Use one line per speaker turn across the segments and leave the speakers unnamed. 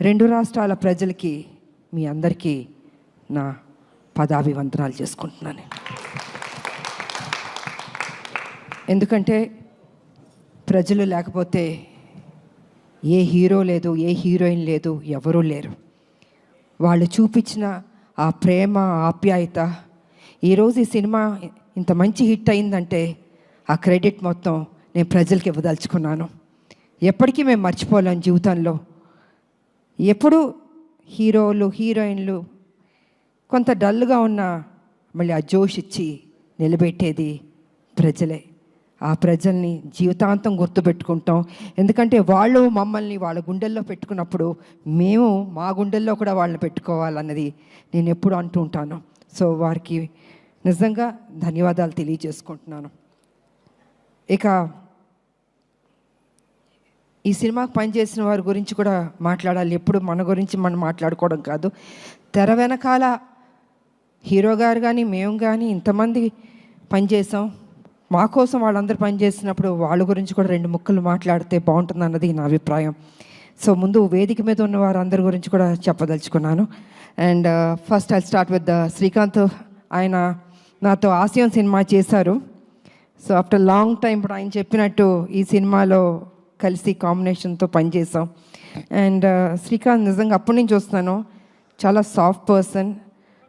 రెండు రాష్ట్రాల ప్రజలకి మీ అందరికీ నా పదాభివందనాలు చేసుకుంటున్నాను ఎందుకంటే ప్రజలు లేకపోతే ఏ హీరో లేదు ఏ హీరోయిన్ లేదు ఎవరూ లేరు. వాళ్ళు చూపించిన ఆ ప్రేమ ఆప్యాయత ఈరోజు ఈ సినిమా ఇంత మంచి హిట్ అయిందంటే ఆ క్రెడిట్ మొత్తం నేను ప్రజలకి ఇవ్వదలుచుకున్నాను. ఎప్పటికీ మేము మర్చిపోలేం జీవితంలో ఎప్పుడు హీరోలు హీరోయిన్లు కొంత డల్గా ఉన్న మళ్ళీ ఆ జోష్ ఇచ్చి నిలబెట్టేది ప్రజలే. ఆ ప్రజల్ని జీవితాంతం గుర్తుపెట్టుకుంటాం. ఎందుకంటే వాళ్ళు మమ్మల్ని వాళ్ళ గుండెల్లో పెట్టుకున్నప్పుడు మేము మా గుండెల్లో కూడా వాళ్ళని పెట్టుకోవాలన్నది నేను ఎప్పుడు అంటూ ఉంటాను. సో వారికి నిజంగా ధన్యవాదాలు తెలియజేసుకుంటున్నాను. ఇక ఈ సినిమాకి పనిచేసిన వారి గురించి కూడా మాట్లాడాలి. ఎప్పుడు మన గురించి మనం మాట్లాడుకోవడం కాదు. తెర వెనకాల హీరో గారు కానీ మేము కానీ ఇంతమంది పనిచేసాం. మా కోసం వాళ్ళందరూ పనిచేసినప్పుడు వాళ్ళ గురించి కూడా రెండు ముక్కలు మాట్లాడితే బాగుంటుంది అన్నది నా అభిప్రాయం. సో ముందు వేదిక మీద ఉన్న వారందరి గురించి కూడా చెప్పదలుచుకున్నాను. And uh, first I start with uh, Srikanth. ఆయన నాతో ఆశయం సినిమా చేశారు. సో ఆఫ్టర్ లాంగ్ టైం ఇప్పుడు ఆయన చెప్పినట్టు ఈ సినిమాలో కలిసి కాంబినేషన్తో పనిచేసాం అండ్ శ్రీకాంత్ నిజంగా అప్పటి నుంచి చూస్తున్నాను. చాలా సాఫ్ట్ పర్సన్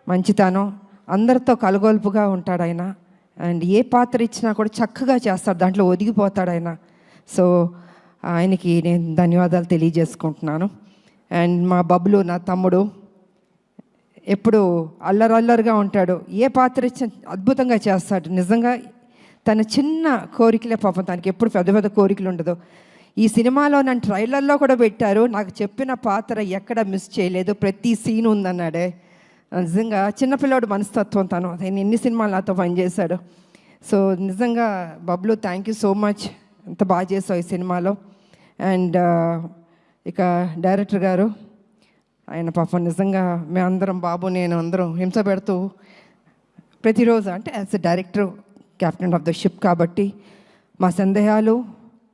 మంచితనం అందరితో కలగొలుపుగా ఉంటాడు ఆయన. అండ్ ఏ పాత్ర ఇచ్చినా కూడా చక్కగా చేస్తాడు. దాంట్లో ఒదిగిపోతాడు ఆయన. సో ఆయనకి నేను ధన్యవాదాలు తెలియజేసుకుంటున్నాను. అండ్ మా బబ్బులు నా తమ్ముడు ఎప్పుడు అల్లరల్లరుగా ఉంటాడు. ఏ పాత్ర ఇచ్చిన అద్భుతంగా చేస్తాడు. నిజంగా తన చిన్న కోరికలే పాపం. తనకి ఎప్పుడు పెద్ద పెద్ద కోరికలు ఉండదు. ఈ సినిమాలో నన్ను ట్రైలర్లో కూడా పెట్టారు. నాకు చెప్పిన పాత్ర ఎక్కడ మిస్ చేయలేదు. ప్రతి సీన్ ఉందన్నాడే. నిజంగా చిన్నపిల్లాడు మనస్తత్వం తను. ఆయన ఎన్ని సినిమాలు నాతో పనిచేశాడు. సో నిజంగా Bablu thank you so much ఎంత బాగా చేసావు ఈ సినిమాలో. అండ్ ఇక డైరెక్టర్ గారు ఆయన పాపం నిజంగా మేమందరం బాబు నేను అందరం హింస పెడుతూ ప్రతిరోజు అంటే as a director captain of the ship కాబట్టి మా సందేహాలు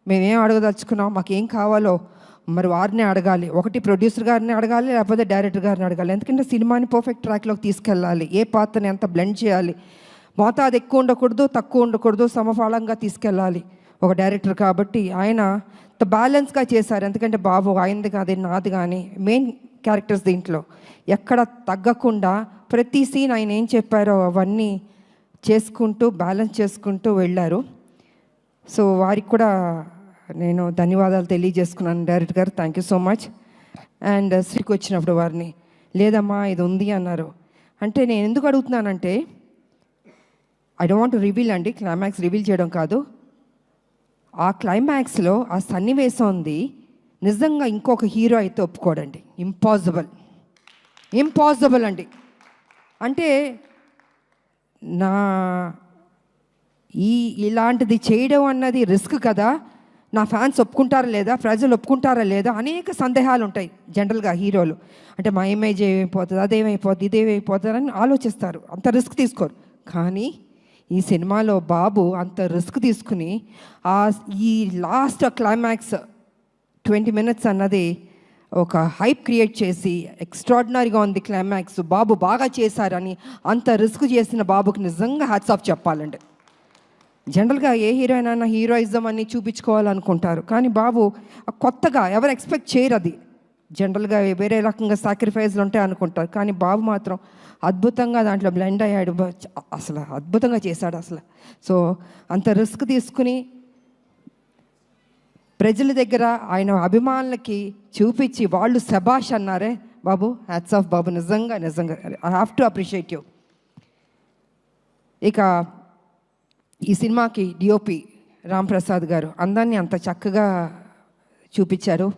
మేమేం అడగదలుచుకున్నాం మాకేం కావాలో మరి వారిని అడగాలి. ఒకటి ప్రొడ్యూసర్ గారిని అడగాలి లేకపోతే డైరెక్టర్ గారిని అడగాలి. ఎందుకంటే సినిమాని పర్ఫెక్ట్ ట్రాక్లోకి తీసుకెళ్ళాలి. ఏ పాత్రని ఎంత బ్లెండ్ చేయాలి. మోతాదు ఎక్కువ ఉండకూడదు తక్కువ ఉండకూడదు సమఫలంగా తీసుకెళ్ళాలి ఒక డైరెక్టర్ కాబట్టి. ఆయన బ్యాలెన్స్గా చేశారు. ఎందుకంటే బాబు ఆయనది కాదు నాది కానీ మెయిన్ క్యారెక్టర్స్ దీంట్లో. ఎక్కడ తగ్గకుండా ప్రతి సీన్ ఆయన ఏం చెప్పారో అవన్నీ చేసుకుంటూ బ్యాలెన్స్ చేసుకుంటూ వెళ్ళారు. సో వారికి కూడా నేను ధన్యవాదాలు తెలియజేసుకున్నాను డైరెక్టర్ గారు. Thank you so much and శ్రీకి వచ్చినప్పుడు వారిని లేదమ్మా ఇది ఉంది అన్నారు. అంటే నేను ఎందుకు అడుగుతున్నానంటే ఐ డోంట్ వాంట్ రివీల్ అండి క్లైమాక్స్ రివీల్ చేయడం కాదు. ఆ క్లైమాక్స్లో ఆ సన్నివేశం ఉంది. నిజంగా ఇంకొక హీరో అయితే ఒప్పుకోడండి. ఇంపాసిబుల్ ఇంపాసిబుల్ అండి. అంటే నా ఈ ఇలాంటిది చేయడం అన్నది రిస్క్ కదా. నా ఫ్యాన్స్ ఒప్పుకుంటారా లేదా? ప్రజలు ఒప్పుకుంటారా లేదా? అనేక సందేహాలు ఉంటాయి జనరల్గా హీరోలు. అంటే మా ఇమేజ్ ఏమైపోతుంది అదేమైపోతుంది ఇదేమైపోతుంది అని ఆలోచిస్తారు. అంత రిస్క్ తీసుకోరు. కానీ ఈ సినిమాలో బాబు అంత రిస్క్ తీసుకుని ఆ ఈ లాస్ట్ క్లైమాక్స్ ట్వంటీ మినిట్స్ అన్నది ఒక హైప్ క్రియేట్ చేసి ఎక్స్ట్రాడినరీగా ఉంది క్లైమాక్స్. బాబు బాగా చేశారని అంత రిస్క్ చేసిన బాబుకి నిజంగా హ్యాట్స్ ఆఫ్ చెప్పాలండి. జనరల్గా ఏ హీరోయిన్ అయినా హీరోయిజం అని చూపించుకోవాలనుకుంటారు. కానీ బాబు కొత్తగా ఎవరు ఎక్స్పెక్ట్ చేయరు అది. జనరల్గా వేరే రకంగా సాక్రిఫైస్లు ఉంటాయి అనుకుంటారు. కానీ బాబు మాత్రం అద్భుతంగా దాంట్లో బ్లెండ్ అయ్యాడు. అసలు అద్భుతంగా చేశాడు అసలు. సో అంత రిస్క్ తీసుకుని ప్రజల దగ్గర ఆయన అభిమానులకి చూపించి వాళ్ళు శబాష్ అన్నారే బాబు హ్యాట్స్ ఆఫ్ బాబు నిజంగా నిజంగా. I have to appreciate you ఇక ఈ సినిమాకి డిఓపి రామ్ ప్రసాద్ గారు అందాన్ని అంత చక్కగా చూపించారు.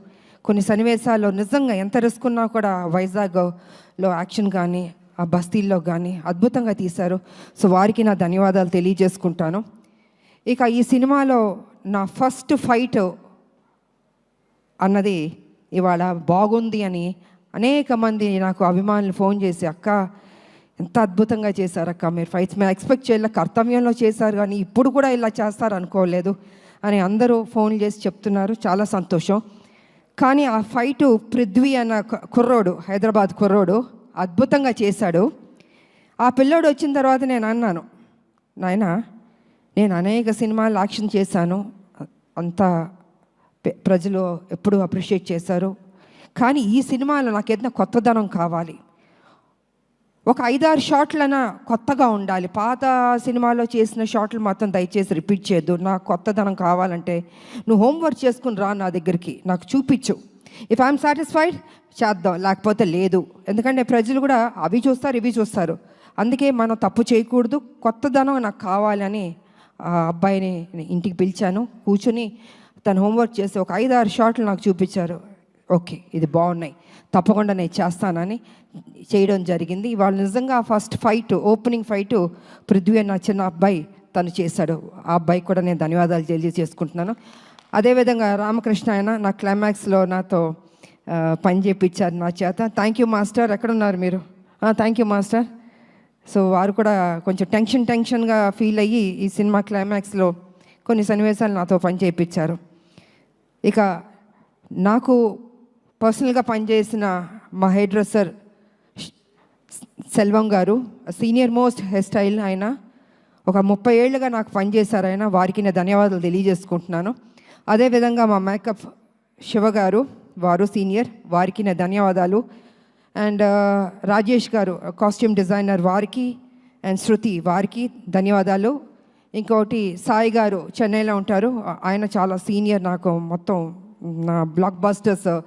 కొన్ని సన్నివేశాల్లో నిజంగా ఎంత రిస్క్ ఉన్నా కూడా వైజాగ్లో యాక్షన్ కానీ ఆ బస్తీల్లో కానీ అద్భుతంగా తీశారు. సో వారికి నా ధన్యవాదాలు తెలియజేసుకుంటాను. ఇక ఈ సినిమాలో నా ఫస్ట్ ఫైట్ అన్నది ఇవాళ బాగుంది అని అనేక మంది నాకు అభిమానులు ఫోన్ చేసి అక్క ఎంత అద్భుతంగా చేశారక్క మీరు ఫైట్స్ మేము ఎక్స్పెక్ట్ చేయలే కర్తవ్యంలో చేశారు కానీ ఇప్పుడు కూడా ఇలా చేస్తారు అనుకోలేదు అని అందరూ ఫోన్ చేసి చెప్తున్నారు. చాలా సంతోషం. కానీ ఆ ఫైటు పృథ్వీ అన్న కుర్రోడు హైదరాబాద్ కుర్రోడు అద్భుతంగా చేశాడు. ఆ పిల్లోడు వచ్చిన తర్వాత నేను అన్నాను నాయన నేను అనేక సినిమాలు యాక్షన్ చేశాను. అంత ప్రజలు ఎప్పుడూ అప్రిషియేట్ చేశారు. కానీ ఈ సినిమాలో నాకు ఏదైనా కొత్తదనం కావాలి. ఒక ఐదారు షాట్లైనా కొత్తగా ఉండాలి. పాత సినిమాలో చేసిన షాట్లు మాత్రం దయచేసి రిపీట్ చేయొద్దు. నాకు కొత్తదనం కావాలంటే నువ్వు హోంవర్క్ చేసుకుని రా నా దగ్గరికి. నాకు చూపించు. ఇఫ్ ఐఎమ్ సాటిస్ఫైడ్ చేద్దాం. లేకపోతే లేదు. ఎందుకంటే ప్రజలు కూడా అవి చూస్తారు ఇవి చూస్తారు. అందుకే మనం తప్పు చేయకూడదు. కొత్తదనం నాకు కావాలని ఆ అబ్బాయిని ఇంటికి పిలిచాను. కూర్చుని తను హోంవర్క్ చేసి ఒక ఐదారు షాట్లు నాకు చూపించారు. ఓకే ఇది బాగున్నాయి. తప్పకుండా నేను చేస్తానని చేయడం జరిగింది. ఇవాళ నిజంగా first fight opening fight Prithvi అన్న చిన్న అబ్బాయి తను చేశాడు. ఆ అబ్బాయికి కూడా నేను ధన్యవాదాలు తెలియజేసుకుంటున్నాను. అదేవిధంగా రామకృష్ణ ఆయన నా క్లైమాక్స్లో నాతో పని చేయించారు నా చేత. Thank you master. ఎక్కడున్నారు మీరు? Thank you master. సో వారు కూడా కొంచెం టెన్షన్ టెన్షన్గా ఫీల్ అయ్యి ఈ సినిమా క్లైమాక్స్లో కొన్ని సన్నివేశాలు నాతో పని చేయించారు ఇక నాకు పర్సనల్గా పనిచేసిన మా హెయిర్ డ్రెస్సర్ సెల్వం గారు సీనియర్ మోస్ట్ హెయిర్ స్టైల్ ఆయన ఒక ముప్పై ఏళ్ళుగా నాకు పనిచేశారు ఆయన వారికి నేను ధన్యవాదాలు తెలియజేసుకుంటున్నాను. అదేవిధంగా మా మేకప్ శివ గారు వారు సీనియర్ వారికి నా ధన్యవాదాలు. అండ్ రాజేష్ గారు కాస్ట్యూమ్ డిజైనర్ వారికి అండ్ శృతి వారికి ధన్యవాదాలు. ఇంకోటి సాయి గారు చెన్నైలో ఉంటారు. ఆయన చాలా సీనియర్ నాకు మొత్తం నా బ్లాక్ బస్టర్స్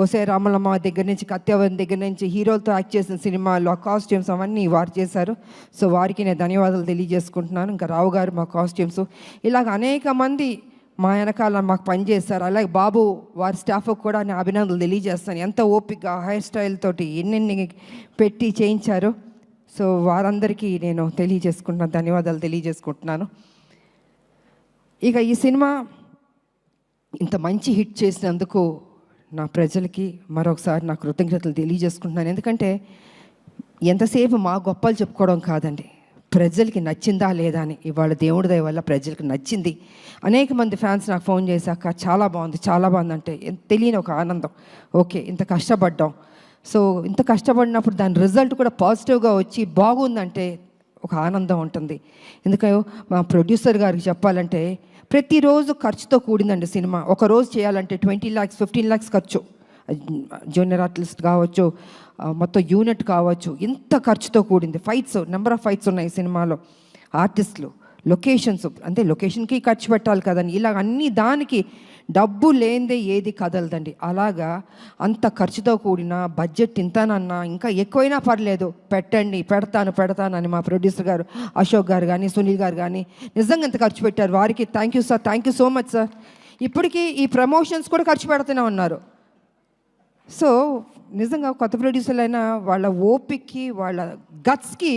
ఒసే రామలమ్మ దగ్గర నుంచి కత్యవన్ దగ్గర నుంచి హీరోలతో యాక్ట్ చేసిన సినిమాలు ఆ కాస్ట్యూమ్స్ అవన్నీ వారు చేశారు. సో వారికి నేను ధన్యవాదాలు తెలియజేసుకుంటున్నాను. ఇంకా రావు గారు మా కాస్ట్యూమ్స్ ఇలాగ అనేక మంది మా వెనకాల మాకు పనిచేస్తారు అలాగే బాబు వారి స్టాఫ్ కూడా నేను అభినందనలు తెలియజేస్తాను. ఎంత ఓపిక హెయిర్ స్టైల్ తోటి ఎన్నెన్ని పెట్టి చేయించారు. సో వారందరికీ నేను తెలియజేసుకుంటున్నాను ధన్యవాదాలు తెలియజేసుకుంటున్నాను. ఇక ఈ సినిమా ఇంత మంచి హిట్ చేసినందుకు నా ప్రజలకి మరొకసారి నా కృతజ్ఞతలు తెలియజేసుకుంటున్నాను. ఎందుకంటే ఎంతసేపు మా గొప్పలు చెప్పుకోవడం కాదండి. ప్రజలకి నచ్చిందా లేదా అని ఇవాళ దేవుడి దయ వల్ల ప్రజలకు నచ్చింది. అనేక మంది ఫ్యాన్స్ నాకు ఫోన్ చేశాక చాలా బాగుంది చాలా బాగుంది అంటే తెలియని ఒక ఆనందం. ఓకే ఇంత కష్టపడ్డాం. సో ఇంత కష్టపడినప్పుడు దాని రిజల్ట్ కూడా పాజిటివ్గా వచ్చి బాగుందంటే ఒక ఆనందం ఉంటుంది. ఎందుకంటే మా ప్రొడ్యూసర్ గారికి చెప్పాలంటే ప్రతిరోజు ఖర్చుతో కూడిందండి సినిమా. ఒక రోజు చేయాలంటే ట్వంటీ ల్యాక్స్ ఫిఫ్టీన్ ల్యాక్స్ ఖర్చు. జూనియర్ ఆర్టిస్ట్ కావచ్చు మొత్తం యూనిట్ కావచ్చు ఇంత ఖర్చుతో కూడింది. ఫైట్స్ నెంబర్ ఆఫ్ ఫైట్స్ ఉన్నాయి సినిమాలో. ఆర్టిస్టులు. లొకేషన్స్ అంటే లొకేషన్కి ఖర్చు పెట్టాలి కదండి. ఇలా అన్ని దానికి డబ్బు లేనిదే ఏది కదలదండి. అలాగా అంత ఖర్చుతో కూడిన బడ్జెట్ ఇంతనన్నా ఇంకా ఎక్కువైనా పర్లేదు. పెట్టండి పెడతాను పెడతాను అని మా ప్రొడ్యూసర్ గారు అశోక్ గారు కానీ సునీల్ గారు కానీ నిజంగా ఎంత ఖర్చు పెట్టారు వారికి. Thank you sir thank you so much sir ఇప్పటికీ ఈ ప్రమోషన్స్ కూడా ఖర్చు పెడుతూనే ఉన్నారు. సో నిజంగా కొత్త ప్రొడ్యూసర్లు అయినా వాళ్ళ ఓపిక్కి వాళ్ళ గట్స్కి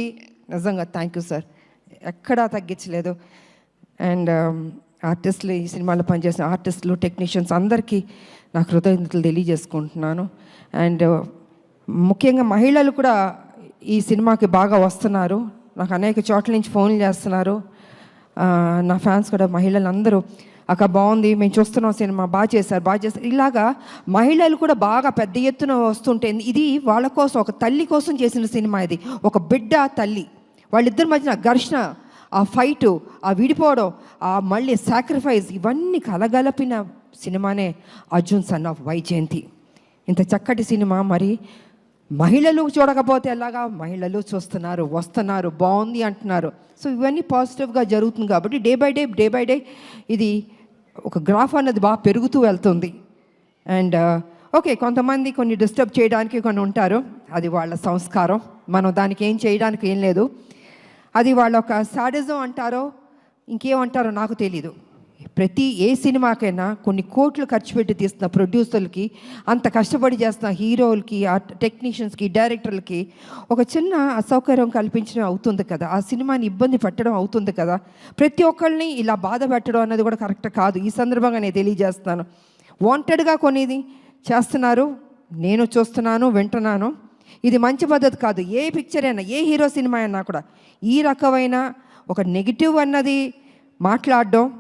నిజంగా థ్యాంక్ యూ సార్ ఎక్కడా తగ్గించలేదు. అండ్ um, ఆర్టిస్టులు ఈ సినిమాలో పనిచేసిన ఆర్టిస్టులు టెక్నీషియన్స్ అందరికీ నా కృతజ్ఞతలు తెలియజేసుకుంటున్నాను. అండ్ uh, ముఖ్యంగా మహిళలు కూడా ఈ సినిమాకి బాగా వస్తున్నారు. నాకు అనేక చోట్ల నుంచి ఫోన్లు చేస్తున్నారు. నా ఫ్యాన్స్ కూడా మహిళలు అందరూ అక్క బాగుంది మేము చూస్తున్నాం సినిమా బాగా చేశారు బాగా చేశారు. ఇలాగా మహిళలు కూడా బాగా పెద్ద ఎత్తున వస్తుంటే ఇది వాళ్ళ కోసం ఒక తల్లి కోసం చేసిన సినిమా ఇది. ఒక బిడ్డ తల్లి. వాళ్ళిద్దరి మధ్యన ఘర్షణ ఆ ఫైటు ఆ విడిపోవడం ఆ మళ్ళీ సాక్రిఫైస్ ఇవన్నీ కలగలపిన సినిమానే అర్జున్ సన్ ఆఫ్ వైజయంతి. ఇంత చక్కటి సినిమా మరి మహిళలు చూడకపోతే ఎలాగా? మహిళలు చూస్తున్నారు వస్తున్నారు బాగుంది అంటున్నారు. సో ఇవన్నీ పాజిటివ్గా జరుగుతుంది కాబట్టి day by day day by day ఇది ఒక గ్రాఫ్ అన్నది బాగా పెరుగుతూ వెళ్తుంది. అండ్ ఓకే uh, కొంతమంది కొన్ని డిస్టర్బ్ చేయడానికి కొన్ని ఉంటారు. అది వాళ్ళ సంస్కారం. మనం దానికి ఏం చేయడానికి ఏం లేదు. అది వాళ్ళ ఒక సాడిజం అంటారో ఇంకేమంటారో నాకు తెలీదు. ప్రతి ఏ సినిమాకైనా కొన్ని కోట్లు ఖర్చు పెట్టి తీస్తున్న ప్రొడ్యూసర్లకి అంత కష్టపడి చేస్తున్న హీరోలకి ఆ టెక్నీషియన్స్కి డైరెక్టర్లకి ఒక చిన్న అసౌకర్యం కల్పించడం అవుతుంది కదా. ఆ సినిమాని ఇబ్బంది పెట్టడం అవుతుంది కదా. ప్రతి ఒక్కరిని ఇలా బాధ పెట్టడం అన్నది కూడా కరెక్ట్ కాదు. ఈ సందర్భంగా నేను తెలియజేస్తున్నాను. వాంటెడ్గా కొనేది చేస్తున్నారు. నేను చూస్తున్నాను వింటున్నాను. ఇది మంచి పద్ధతి కాదు. ఏ పిక్చర్ అయినా ఏ హీరో సినిమా అయినా కూడా ఈ రకమైన ఒక నెగిటివ్ అన్నది మాట్లాడడం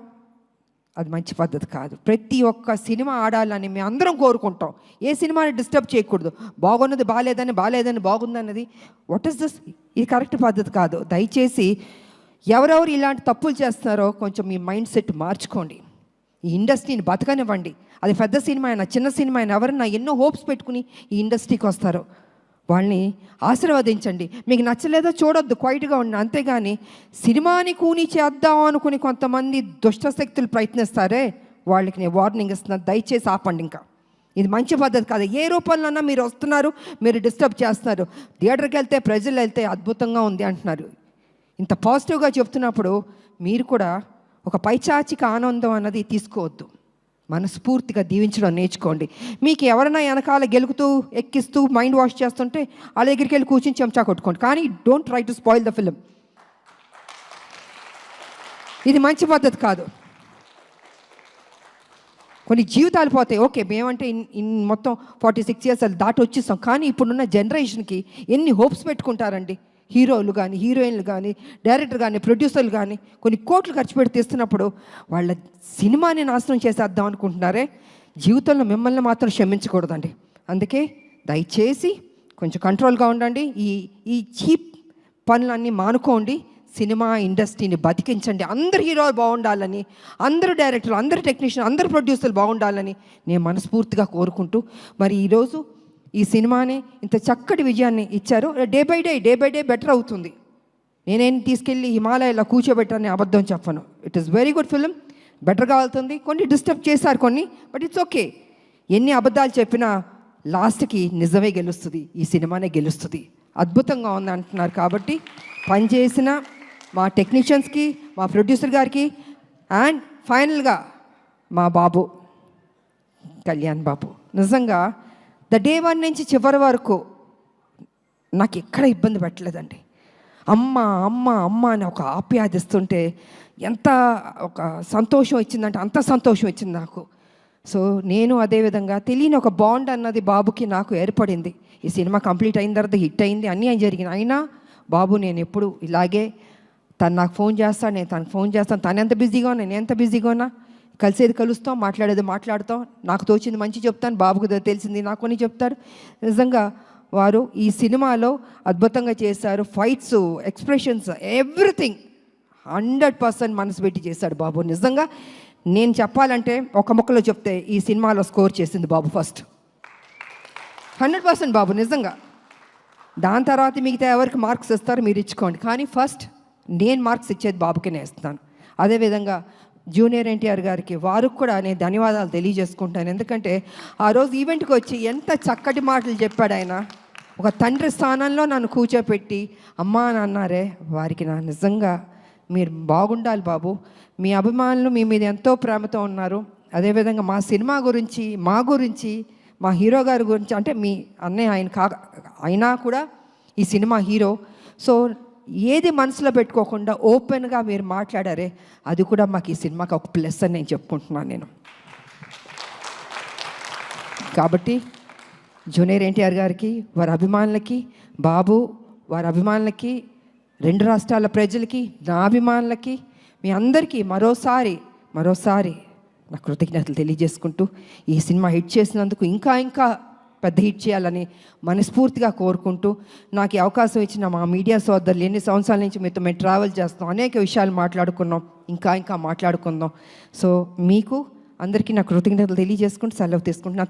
అది మంచి పద్ధతి కాదు. ప్రతి ఒక్క సినిమా ఆడాలని మేము అందరం కోరుకుంటాం. ఏ సినిమాని డిస్టర్బ్ చేయకూడదు. బాగున్నది బాగాలేదని బాగాలేదని బాగుందన్నది. వాట్ ఇస్ దిస్ ఇది కరెక్ట్ పద్ధతి కాదు. దయచేసి ఎవరెవరు ఇలాంటి తప్పులు చేస్తున్నారో కొంచెం మీ మైండ్ సెట్ మార్చుకోండి. ఈ ఇండస్ట్రీని బతకనివ్వండి. అది పెద్ద సినిమా అయినా చిన్న సినిమా అయినా ఎవరన్నా ఎన్నో హోప్స్ పెట్టుకుని ఈ ఇండస్ట్రీకి వస్తారు. వాళ్ళని ఆశీర్వదించండి. మీకు నచ్చలేదో చూడొద్దు క్వైట్గా ఉండి అంతేగాని సినిమాని కూని చేద్దాం అనుకుని కొంతమంది దుష్ట శక్తులు ప్రయత్నిస్తారే వాళ్ళకి నేను వార్నింగ్ ఇస్తున్నాను దయచేసి ఆపండి ఇంకా. ఇది మంచి పద్ధతి కాదు. ఏ రూపంలోనన్నా మీరు వస్తున్నారు మీరు డిస్టర్బ్ చేస్తున్నారు. థియేటర్కి వెళ్తే ప్రజలు వెళ్తే అద్భుతంగా ఉంది అంటున్నారు. ఇంత పాజిటివ్గా చెప్తున్నప్పుడు మీరు కూడా ఒక పైచాచిక ఆనందం అన్నది తీసుకోవద్దు. మనస్ఫూర్తిగా దీవించడం నేర్చుకోండి. మీకు ఎవరైనా వెనకాల గెలుకుతూ ఎక్కిస్తూ మైండ్ వాష్ చేస్తుంటే వాళ్ళ దగ్గరికి వెళ్ళి కూర్చుని చెంచా కొట్టుకోండి. కానీ don't try to spoil the film ఇది మంచి పద్ధతి కాదు. కొన్ని జీవితాలు పోతాయి. ఓకే మేమంటే ఇన్ ఇన్ మొత్తం ఫార్టీ సిక్స్ ఇయర్స్ దాటి వచ్చేస్తాం కానీ ఇప్పుడున్న జనరేషన్కి ఎన్ని హోప్స్ పెట్టుకుంటారండి? హీరోలు కానీ హీరోయిన్లు కానీ డైరెక్టర్ కానీ ప్రొడ్యూసర్లు కానీ కొన్ని కోట్లు ఖర్చు పెట్టి తీస్తున్నప్పుడు వాళ్ళ సినిమాని నాశనం చేసేద్దాం అనుకుంటున్నారే? జీవితంలో మిమ్మల్ని మాత్రం క్షమించకూడదండి. అందుకే దయచేసి కొంచెం కంట్రోల్గా ఉండండి. ఈ ఈ చీప్ పనులన్నీ మానుకోండి. సినిమా ఇండస్ట్రీని బతికించండి. అందరు హీరోలు బాగుండాలని అందరు డైరెక్టర్లు అందరు టెక్నీషియన్ అందరు ప్రొడ్యూసర్లు బాగుండాలని నేను మనస్ఫూర్తిగా కోరుకుంటూ మరి ఈరోజు ఈ సినిమాని ఇంత చక్కటి విజయాన్ని ఇచ్చారు. Day by day day by day better అవుతుంది. నేనేం తీసుకెళ్ళి హిమాలయాలో కూర్చోబెట్టాలని అబద్ధం చెప్పను. It is very good film బెటర్గా వెళ్తుంది. కొన్ని డిస్టర్బ్ చేశారు కొన్ని బట్ ఇట్స్ ఓకే ఎన్ని అబద్ధాలు చెప్పినా లాస్ట్కి నిజమే గెలుస్తుంది. ఈ సినిమానే గెలుస్తుంది. అద్భుతంగా ఉంది అంటున్నారు కాబట్టి పనిచేసిన మా టెక్నీషియన్స్కి మా ప్రొడ్యూసర్ గారికి అండ్ ఫైనల్గా మా బాబు కళ్యాణ్ బాబు. నిజంగా ద డే వన్ నుంచి చివరి వరకు నాకు ఎక్కడ ఇబ్బంది పెట్టలేదండి. అమ్మ అమ్మ అమ్మ అని ఒక ఆప్యాదిస్తుంటే ఎంత ఒక సంతోషం ఇచ్చిందంటే అంత సంతోషం ఇచ్చింది నాకు. సో నేను అదేవిధంగా తెలియని ఒక బాండ్ అన్నది బాబుకి నాకు ఏర్పడింది. ఈ సినిమా కంప్లీట్ అయిన తర్వాత హిట్ అయింది అన్నీ అయి జరిగినాయి అయినా బాబు నేను ఎప్పుడు ఇలాగే తను నాకు ఫోన్ చేస్తాను నేను తనకు ఫోన్ చేస్తాను తను ఎంత బిజీగా ఉన్నా నేను ఎంత బిజీగా ఉన్నా కలిసేది కలుస్తాం మాట్లాడేది మాట్లాడతాం. నాకు తోచింది మంచి చెప్తాను బాబుకు తెలిసింది నాకు కొన్ని చెప్తారు. నిజంగా వారు ఈ సినిమాలో అద్భుతంగా చేశారు. Fights expressions everything hundred percent మనసు పెట్టి చేశాడు బాబు. నిజంగా నేను చెప్పాలంటే ఒక ముక్కలో చెప్తే ఈ సినిమాలో స్కోర్ చేసింది బాబు ఫస్ట్. హండ్రెడ్ పర్సెంట్ బాబు నిజంగా. దాని తర్వాత మిగతా ఎవరికి మార్క్స్ ఇస్తారో మీరు ఇచ్చుకోండి. కానీ ఫస్ట్ నేను మార్క్స్ ఇచ్చేది బాబుకి ఇస్తాను అదేవిధంగా జూనియర్ ఎన్టీఆర్ గారికి వారికి కూడా నేను ధన్యవాదాలు తెలియజేసుకుంటాను. ఎందుకంటే ఆ రోజు ఈవెంట్కి వచ్చి ఎంత చక్కటి మాటలు చెప్పాడు ఆయన. ఒక తండ్రి స్థానంలో నన్ను కూర్చోపెట్టి అమ్మా అని అన్నారే వారికి నా నిజంగా మీరు బాగుండాలి బాబు. మీ అభిమానులు మీ మీద ఎంతో ప్రేమతో ఉన్నారు. అదేవిధంగా మా సినిమా గురించి మా గురించి మా హీరో గారి గురించి అంటే మీ అన్నయ్య ఆయన కా అయినా కూడా ఈ సినిమా హీరో. సో ఏది మనసులో పెట్టుకోకుండా ఓపెన్గా మీరు మాట్లాడారే అది కూడా మాకు ఈ సినిమాకి ఒక ప్లస్ అని నేను చెప్పుకుంటున్నాను నేను. కాబట్టి జూనియర్ ఎన్టీఆర్ గారికి వారి అభిమానులకి బాబు వారి అభిమానులకి రెండు రాష్ట్రాల ప్రజలకి నా అభిమానులకి మీ అందరికీ మరోసారి మరోసారి నా కృతజ్ఞతలు తెలియజేసుకుంటూ ఈ సినిమా హిట్ చేసినందుకు ఇంకా ఇంకా పెద్ద హిట్ చేయాలని మనస్ఫూర్తిగా కోరుకుంటూ నాకు ఈ అవకాశం ఇచ్చిన మా మీడియా సోదరులు ఎన్ని సంవత్సరాల నుంచి మీతో మేము ట్రావెల్ చేస్తాం అనేక విషయాలు మాట్లాడుకున్నాం ఇంకా ఇంకా మాట్లాడుకుందాం. సో మీకు అందరికీ నా కృతజ్ఞతలు తెలియజేసుకుంటూ సెలవు తీసుకుంటున్నాను.